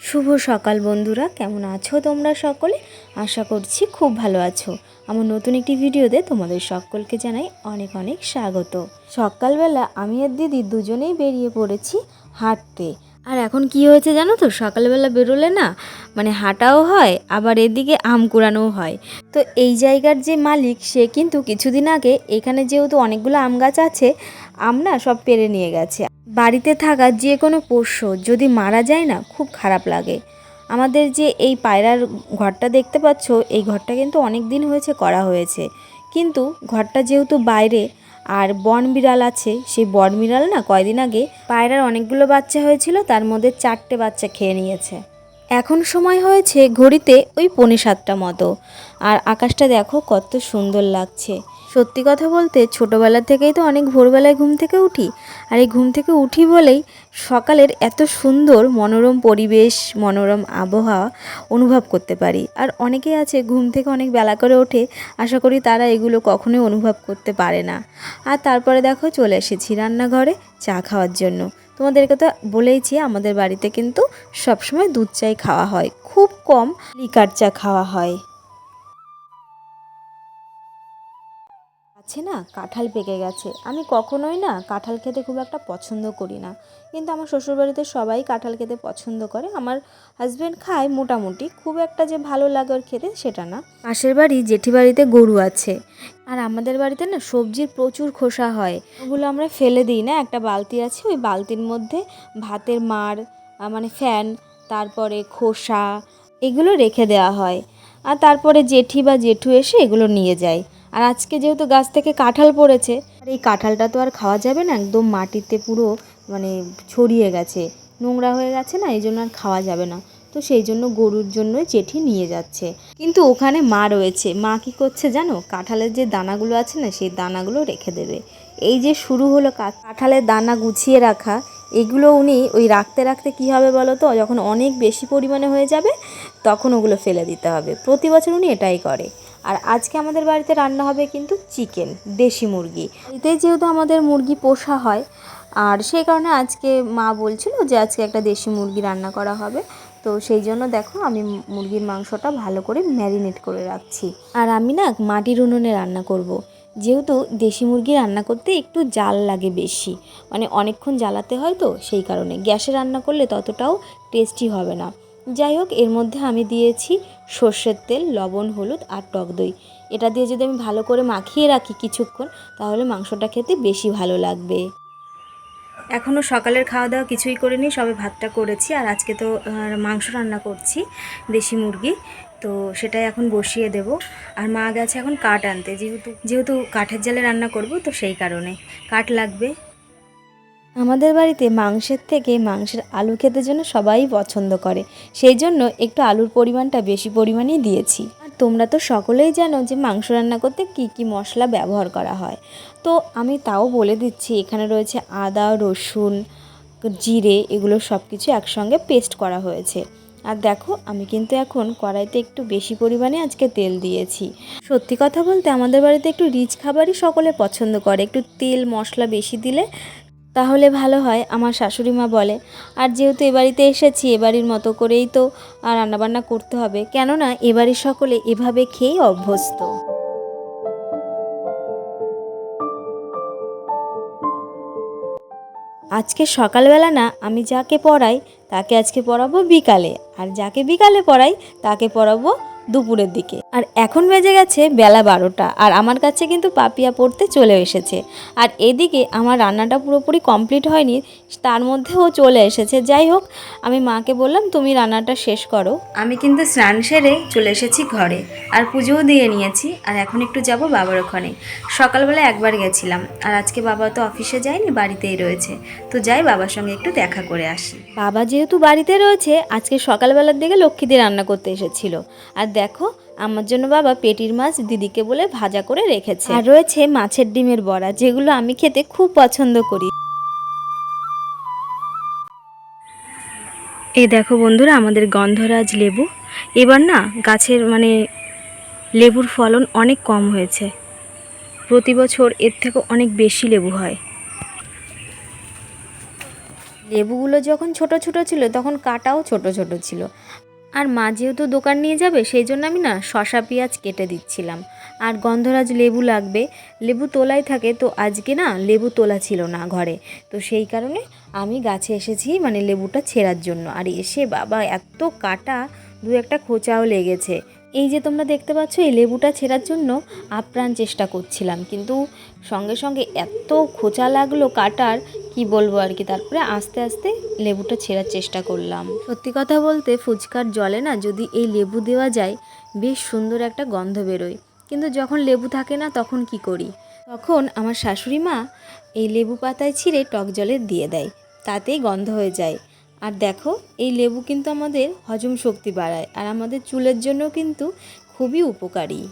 শুভ সকাল বন্ধুরা, কেমন আছো তোমরা সকলে? আশা করছি খুব ভালো আছো। আমার নতুন একটি ভিডিওতে তোমাদের সকলকে জানাই অনেক অনেক স্বাগত। সকালবেলা আমি আর দিদি দুজনেই বেরিয়ে পড়েছি হাঁটতে। আর এখন কি হয়েছে জানো তো? সকালবেলা বেরোলে না মানে হাঁটাও হয়, আবার এদিকে আম কুড়ানোও হয়। তো এই জায়গার যে মালিক, সে কিন্তু কিছুদিন আগে এখানে যেহেতু অনেকগুলো আম গাছ আছে, আম না সব পেরে নিয়ে গেছে। বাড়িতে থাকা যে কোনো পোষ্য যদি মারা যায় না, খুব খারাপ লাগে। আমাদের যে এই পায়রার ঘরটা দেখতে পাচ্ছ, এই ঘরটা কিন্তু অনেক দিন হয়েছে, করা হয়েছে। কিন্তু ঘরটা যেহেতু বাইরে আর বন বিড়াল আছে, সেই বন বিড়াল না কয়দিন আগে পায়রার অনেকগুলো বাচ্চা হয়েছিল, তার মধ্যে চারটে বাচ্চা খেয়ে নিয়েছে। এখন সময় হয়েছে ঘড়িতে ওই পৌনে সাতটা মতো। আর আকাশটা দেখো কত সুন্দর লাগছে। সত্যি কথা বলতে ছোটোবেলা থেকেই তো অনেক ভোরবেলায় ঘুম থেকে উঠি। আর এই ঘুম থেকে উঠি বলেই সকালের এত সুন্দর মনোরম পরিবেশ, মনোরম আবহাওয়া অনুভব করতে পারি। আর অনেকেই আছে ঘুম থেকে অনেক বেলা করে ওঠে, আশা করি তারা এগুলো কখনোই অনুভব করতে পারে না। আর তারপরে দেখো চলে এসেছি রান্নাঘরে চা খাওয়ার জন্য। তোমাদেরকে তো বলেইছি আমাদের বাড়িতে কিন্তু সবসময় দুধ চাই খাওয়া হয়। খুব কম লিকার চা খাওয়া হয়। আছে না? কাঁঠাল পেকে গেছে। আমি কখনোই না কাঁঠাল খেতে খুব একটা পছন্দ করি না। কিন্তু আমার শ্বশুরবাড়িতে সবাই কাঁঠাল খেতে পছন্দ করে। আমার হাজব্যান্ড খায় মোটামুটি। খুব একটা যে ভালো লাগে ওর খেতে সেটা না। পাশের বাড়ি জেঠি বাড়িতে গরু আছে। আর আমাদের বাড়িতে না সবজির প্রচুর খোসা হয়। ওগুলো আমরা ফেলে দিই না? একটা বালতি আছে, ওই বালতির মধ্যে ভাতের মার মানে ফ্যান, তারপরে খোসা, এগুলো রেখে দেওয়া হয়। আর তারপরে জেঠি বা জেঠু এসে এগুলো নিয়ে যায়। আর আজকে যেহেতু গাছ থেকে কাঁঠাল পড়েছে, আর এই কাঁঠালটা তো আর খাওয়া যাবে না, একদম মাটিতে পুরো মানে ছড়িয়ে গেছে। নোংরা হয়ে গেছে না, এই জন্য আর খাওয়া যাবে না। তো সেই জন্য গরুর জন্য জেঠি নিয়ে যাচ্ছে। কিন্তু ওখানে মা রয়েছে। মা কি করছে জানো? কাঁঠালের যে দানাগুলো আছে না, সেই দানাগুলো রেখে দেবে। এই যে শুরু হলো কাঁঠালের দানা গুছিয়ে রাখা, এগুলো উনি ওই রাখতে রাখতে কী হবে বলো তো? যখন অনেক বেশি পরিমাণে হয়ে যাবে, তখন ওগুলো ফেলে দিতে হবে। প্রতি বছর উনি এটাই করে। আর আজকে আমাদের বাড়িতে রান্না হবে কিন্তু চিকেন, দেশি মুরগি। এতে যেহেতু আমাদের মুরগি পোষা হয়, আর সেই কারণে আজকে মা বলছিল যে আজকে একটা দেশি মুরগি রান্না করা হবে। তো সেই জন্য দেখো আমি মুরগির মাংসটা ভালো করে ম্যারিনেট করে রাখছি। আর আমি না মাটির উনুনে রান্না করব। যেহেতু দেশি মুরগি রান্না করতে একটু জাল লাগে বেশি মানে অনেকক্ষণ জ্বালাতে হয় তো সেই কারণে। গ্যাসে রান্না করলে ততটাও টেস্টি হবে না। যাই হোক, এর মধ্যে আমি দিয়েছি সর্ষের তেল, লবণ, হলুদ আর টক দই। এটা দিয়ে যদি আমি ভালো করে মাখিয়ে রাখি কিছুক্ষণ, তাহলে মাংসটা খেতে বেশি ভালো লাগবে। এখনও সকালের খাওয়া দাওয়া কিছুই করিনি, সবে ভাতটা করেছি আর আজকে তো মাংস রান্না করছি, দেশি মুরগি। তো সেটাই এখন বসিয়ে দেব। আর মা গেছে এখন কাঠ আনতে, যেহেতু যেহেতু কাঠের জালে রান্না করব, তো সেই কারণে। কাঠ লাগবে। আমাদের বাড়িতে মাংসের থেকে মাংসের আলু খেতে জন্য সবাই পছন্দ করে, সেই জন্য একটু আলুর পরিমাণটা বেশি পরিমাণেই দিয়েছি। আর তোমরা তো সকলেই জানো যে মাংস রান্না করতে কি কি মশলা ব্যবহার করা হয়। তো আমি তাও বলে দিচ্ছি, এখানে রয়েছে আদা, রসুন, জিরে, এগুলো সব কিছু একসঙ্গে পেস্ট করা হয়েছে। আর দেখো, আমি কিন্তু এখন কড়াইতে একটু বেশি পরিমাণে আজকে তেল দিয়েছি। সত্যি কথা বলতে আমাদের বাড়িতে একটু রিচ খাবারই সকলে পছন্দ করে, একটু তেল, মশলা বেশি দিলে তাহলে ভালো হয়, আমার শাশুড়ি মা বলে। আর যেহেতু এ বাড়িতে এসেছি, এ বাড়ির মতো করেই তো আর রান্নাবান্না করতে হবে। কেননা এ বাড়ির সকলে এভাবে খেয়েই অভ্যস্ত। আজকে সকালবেলা না, আমি যাকে পড়াই তাকে আজকে পড়াবো বিকালে। আর যাকে বিকালে পড়াই তাকে পড়াবো দুপুরের দিকে। আর এখন বেজে গেছে বেলা বারোটা আর আমার কাছে কিন্তু পাপিয়া পড়তে চলে এসেছে। আর এদিকে আমার রান্নাটা পুরোপুরি কমপ্লিট হয়নি তার মধ্যেও চলে এসেছে। যাই হোক আমি মাকে বললাম তুমি রান্নাটা শেষ করো। আমি কিন্তু স্নান সেরে চলে এসেছি ঘরে আর পুজোও দিয়ে নিয়েছি। আর এখন একটু যাব বাবার ওখানে। সকালবেলা একবার গেছিলাম আর আজকে বাবা তো অফিসে যায়নি বাড়িতেই রয়েছে। তো যাই বাবার সঙ্গে একটু দেখা করে আসি। বাবা যেহেতু বাড়িতে রয়েছে আজকে সকালবেলার দিকে লক্ষ্মীদের রান্না করতে এসেছিল। আর দেখো আমার জন্য বাবা পেটির মাছ দিদিকে বলে ভাজা করে রেখেছে। আর রয়েছে মাছের ডিমের বড়া যেগুলো আমি খেতে খুব পছন্দ করি। এই দেখো বন্ধুরা আমাদের গন্ধরাজ লেবু। এবার না গাছের মানে লেবুর ফলন অনেক কম হয়েছে। প্রতি বছর এর থেকে অনেক বেশি লেবু হয়। লেবুগুলো যখন ছোট ছোট ছিল তখন কাটাও ছোট ছোট ছিল। আর মা যেহেতু দোকান নিয়ে যাবে, সেই জন্য আমি না শশা পেঁয়াজ কেটে দিচ্ছিলাম। আর গন্ধরাজ লেবু লাগবে, লেবু তোলাই থাকে, তো আজকে না লেবু তোলা ছিল না ঘরে। তো সেই কারণে আমি গাছে এসেছি মানে লেবুটা ছেঁড়ার জন্য। আর এসে বাবা এত কাটা, দু একটা খোঁচাও লেগেছে। এই যে তোমরা দেখতে পাচ্ছ, এই লেবুটা ছেঁড়ার জন্য আপ্রাণ চেষ্টা করছিলাম। কিন্তু সঙ্গে সঙ্গে এত খোঁচা লাগল কাটার, কি বলব আর কি, তারপরে আস্তে আস্তে লেবুটা ছেঁড়ার চেষ্টা করলাম। সত্যি কথা বলতে ফুচকার জলে না যদি এই লেবু দেওয়া যায়, বেশ সুন্দর একটা গন্ধ বেরোয়। কিন্তু যখন লেবু থাকে না, তখন কি করি? তখন আমার শাশুড়ি মা এই লেবু পাতায় ছিঁড়ে টক জলে দিয়ে দেয়, তাতেই গন্ধ হয়ে যায়। আর দেখো, এই লেবু কিন্তু আমাদের হজম শক্তি বাড়ায় আর আমাদের চুলের জন্য কিন্তু খুবই উপকারী।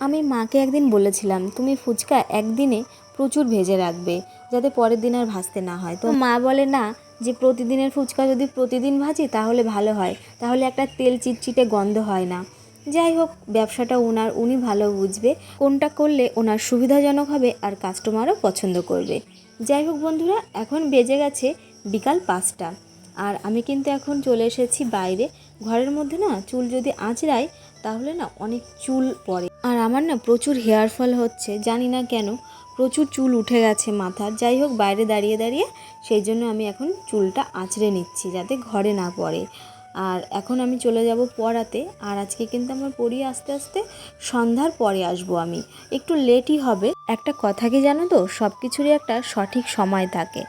আমি মাকে একদিন বলেছিলাম, তুমি ফুচকা একদিনে প্রচুর ভেজে রাখবে, যাতে পরের দিন আর ভাজতে না হয়। তো মা বলে, না, যে প্রতিদিনের ফুচকা যদি প্রতিদিন ভাজি, তাহলে ভালো হয়। তাহলে একটা তেল চিটচিটে গন্ধ হয় না। যাই হোক, ব্যবসাটা ওনার উনি ভালো বুঝবে, কোনটা করলে ওনার সুবিধাজনক হবে আর কাস্টমারও পছন্দ করবে। যাই হোক বন্ধুরা, এখন বেজে গেছে বিকাল পাঁচটা। আর আমি কিন্তু এখন চলে এসেছি বাইরে। ঘরের মধ্যে না চুল যদি আঁচড়াই, তাহলে না অনেক চুল পড়ে। আর আমার না প্রচুর হেয়ার ফল হচ্ছে, জানি না কেন। প্রচুর চুল উঠে গেছে মাথার। যাই হোক, বাইরে দাঁড়িয়ে দাঁড়িয়ে সেই জন্য আমি এখন চুলটা আঁচড়ে নিচ্ছি যাতে ঘরে না পড়ে। আর এখন আমি চলে যাব পড়াতে। আর আজকে কিন্তু আমার পড়ি আস্তে আস্তে সন্ধ্যার পরে আসব আমি। একটু লেটই হবে। একটা কথা কি জানো তো? সব কিছুরই একটা সঠিক সময় থাকে।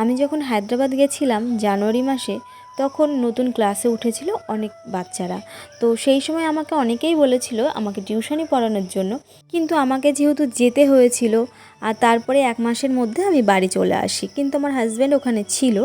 আমি যখন হায়দ্রাবাদ গেছিলাম জানুয়ারি মাসে, তখন নতুন ক্লাসে উঠেছিল অনেক বাচ্চারা। তো সেই সময় আমাকে অনেকেই বলেছিল আমাকে টিউশনি পড়ানোর জন্য। কিন্তু আমাকে যেহেতু যেতে হয়েছিল, আর তারপরে এক মাসের মধ্যে আমি বাড়ি চলে আসি। কিন্তু আমার হাজব্যান্ড ওখানে ছিল,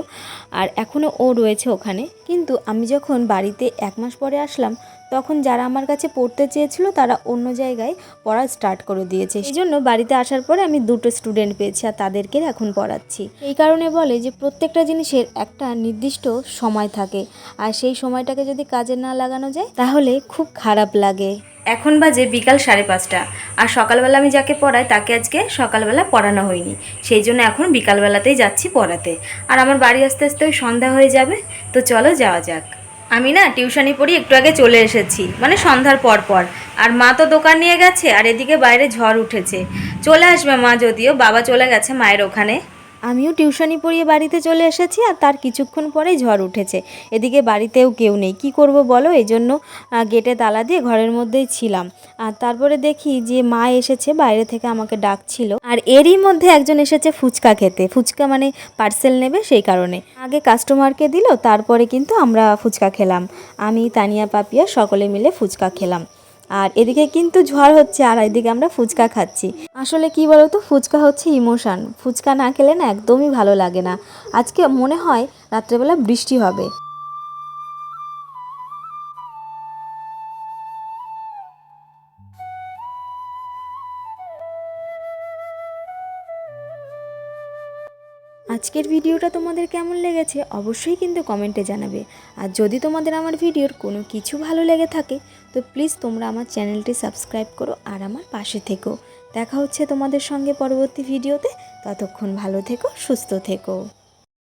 আর এখনও ও রয়েছে ওখানে। কিন্তু আমি যখন বাড়িতে এক মাস পরে আসলাম তখন যারা আমার কাছে পড়তে চেয়েছিল, তারা অন্য জায়গায় পড়া স্টার্ট করে দিয়েছে। সেই জন্য বাড়িতে আসার পরে আমি দুটো স্টুডেন্ট পেয়েছি আর তাদেরকে এখন পড়াচ্ছি। এই কারণে বলে যে, প্রত্যেকটা জিনিসের একটা নির্দিষ্ট সময় থাকে। আর সেই সময়টাকে যদি কাজে না লাগানো যায়, তাহলে খুব খারাপ লাগে। এখন বাজে বিকাল সাড়ে পাঁচটা। আর সকালবেলা আমি যাকে পড়াই, তাকে আজকে সকালবেলা পড়ানো হয়নি। সেই জন্য এখন বিকালবেলাতেই যাচ্ছি পড়াতে। আর আমার বাড়ি আসতে আসতে ওই সন্ধ্যা হয়ে যাবে, তো চলো যাওয়া যাক। আমি না টিউশনি পড়ি, একটু আগে চলে এসেছি। মানে সন্ধ্যার পর পর। আর মা তো দোকান নিয়ে গেছে, আর এদিকে বাইরে ঝড় উঠেছে। চলে আসবে মা যদিও, বাবা চলে গেছে মায়ের ওখানে। আমিও টিউশনি পড়িয়ে বাড়িতে চলে এসেছি আর তার কিছুক্ষণ পরেই ঝড় উঠেছে। এদিকে বাড়িতেও কেউ নেই। কি করব বলো? এই জন্য গেটে তালা দিয়ে ঘরের মধ্যেই ছিলাম। আর তারপরে দেখি যে মা এসেছে, বাইরে থেকে আমাকে ডাকছিল। আর এরই মধ্যে একজন এসেছে ফুচকা খেতে। ফুচকা মানে পার্সেল নেবে সেই কারণে। আগে কাস্টমারকে দিল, তারপরে কিন্তু আমরা ফুচকা খেলাম। আমি, তানিয়া, পাপিয়া সকলে মিলে ফুচকা খেলাম। আর এদিকে কিন্তু ঝড় হচ্ছে আর এদিকে আমরা ফুচকা খাচ্ছি। আসলে কি বলো তো ফুচকা হচ্ছে ইমোশান। ফুচকা না খেলে না একদমই ভালো লাগে না। আজকে মনে হয় রাত্রেবেলা বৃষ্টি হবে। আজকের ভিডিওটা তোমাদের কেমন লেগেছে অবশ্যই কিন্তু কমেন্টে জানাবে। আর যদি তোমাদের আমার ভিডিওর কোনো কিছু ভালো লেগে থাকে, তো প্লিজ তোমরা আমার চ্যানেলটি সাবস্ক্রাইব করো আর আমার পাশে থেকো। দেখা হচ্ছে তোমাদের সঙ্গে পরবর্তী ভিডিওতে। ততক্ষণ ভালো থেকো, সুস্থ থেকো।